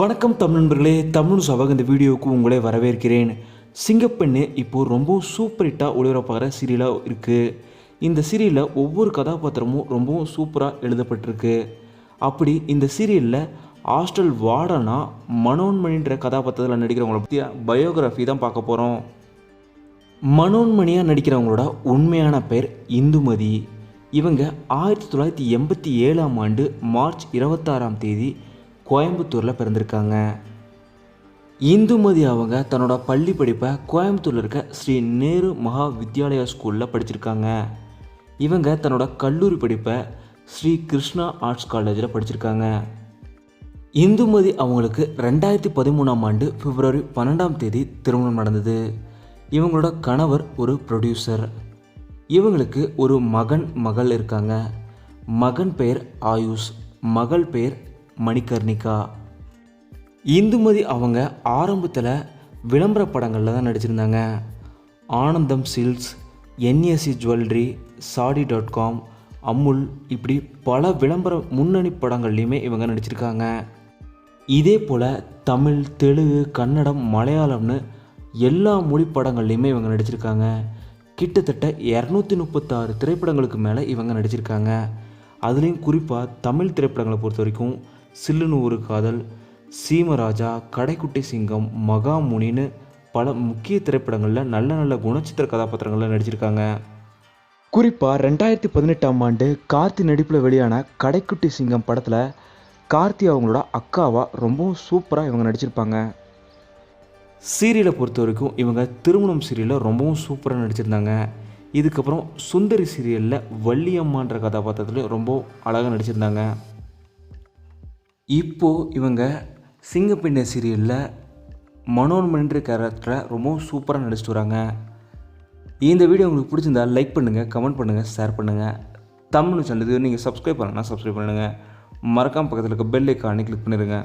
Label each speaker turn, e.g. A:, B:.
A: வணக்கம் தமிழ் நண்பர்களே தமிழ் சபக இந்த வீடியோவுக்கு உங்களை வரவேற்கிறேன். சிங்கப்பெண்ணு இப்போது ரொம்ப சூப்பர் ஹிட்டாக ஒளிபரப்பாகிற சீரியலாக இருக்குது இந்த சீரியலில் ஒவ்வொரு கதாபாத்திரமும் ரொம்பவும் சூப்பராக எழுதப்பட்டிருக்கு. அப்படி இந்த சீரியலில் ஹாஸ்டல் வார்டனா மனோன்மணின்ற கதாபாத்திரத்தில் நடிக்கிறவங்கள பற்றி பயோகிராஃபி தான் பார்க்க போகிறோம் மனோன்மணியாக நடிக்கிறவங்களோட உண்மையான பெயர் இந்துமதி. இவங்க ஆயிரத்தி தொள்ளாயிரத்தி எண்பத்தி ஏழாம் ஆண்டு மார்ச் இருபத்தாறாம் தேதி கோயம்புத்தூரில் பிறந்திருக்காங்க. இந்துமதி அவங்க தன்னோட பள்ளி படிப்பை கோயம்புத்தூரில் இருக்க ஸ்ரீ நேரு மகா வித்யாலயா ஸ்கூலில் படிச்சிருக்காங்க. இவங்க தன்னோட கல்லூரி படிப்பை ஸ்ரீ கிருஷ்ணா ஆர்ட்ஸ் காலேஜில் படிச்சிருக்காங்க. இந்துமதி அவங்களுக்கு ரெண்டாயிரத்தி பதிமூணாம் ஆண்டு பிப்ரவரி பன்னெண்டாம் தேதி திருமணம் நடந்தது. இவங்களோட கணவர் ஒரு ப்ரொடியூசர் இவங்களுக்கு ஒரு மகன் மகள் இருக்காங்க. மகன் பெயர் ஆயுஷ் மகள் பெயர் மணிகர்ணிகா. இந்துமதி அவங்க ஆரம்பத்தில் விளம்பர படங்களில் தான் நடிச்சிருந்தாங்க. ஆனந்தம் சில்க்ஸ் என்எஸ்சி ஜுவல்லரி சாடி டாட் காம் அமுல் இப்படி பல விளம்பர முன்னணி படங்கள்லையுமே இவங்க நடிச்சிருக்காங்க. இதே போல் தமிழ் தெலுங்கு கன்னடம் மலையாளம்னு எல்லா மொழி படங்கள்லையுமே இவங்க நடிச்சிருக்காங்க. கிட்டத்தட்ட இரநூத்தி முப்பத்தாறு திரைப்படங்களுக்கு மேலே இவங்க நடிச்சிருக்காங்க. அதுலேயும் குறிப்பாக தமிழ் திரைப்படங்களை பொறுத்த வரைக்கும் சில்லுன்னு ஒரு காதல் சீமராஜா கடைக்குட்டி சிங்கம் மகாமுனின்னு பல முக்கிய திரைப்படங்களில் நல்ல நல்ல குணச்சித்திர கதாபாத்திரங்களில் நடிச்சிருக்காங்க. குறிப்பாக ரெண்டாயிரத்தி பதினெட்டாம் ஆண்டு கார்த்தி நடிப்பில் வெளியான கடைக்குட்டி சிங்கம் படத்தில் கார்த்தி அவங்களோட அக்காவாக ரொம்பவும் சூப்பராக இவங்க நடிச்சிருப்பாங்க. சீரியலை பொறுத்த வரைக்கும் இவங்க திருமணம் சீரியலில் ரொம்பவும் சூப்பராக நடிச்சிருந்தாங்க. இதுக்கப்புறம் சுந்தரி சீரியலில் வள்ளியம்மான்ற கதாபாத்திரத்தில் ரொம்ப அழகாக நடிச்சிருந்தாங்க. இப்போது இவங்க சிங்கப்பெண்ணை சீரியலில் மனோன்மன்ற கேரக்டரை ரொம்பவும் சூப்பராக நடிச்சிட்டு வராங்க. இந்த வீடியோ உங்களுக்கு பிடிச்சிருந்தா லைக் பண்ணுங்கள் கமெண்ட் பண்ணுங்கள் ஷேர் பண்ணுங்கள் தமிழ் சேனல் இது நீங்கள் சப்ஸ்கிரைப் பண்ணலன்னா சப்ஸ்கிரைப் பண்ணுங்கள் மறக்காம பக்கத்தில் இருக்க பெல் ஐக்கானே கிளிக் பண்ணிடுங்க.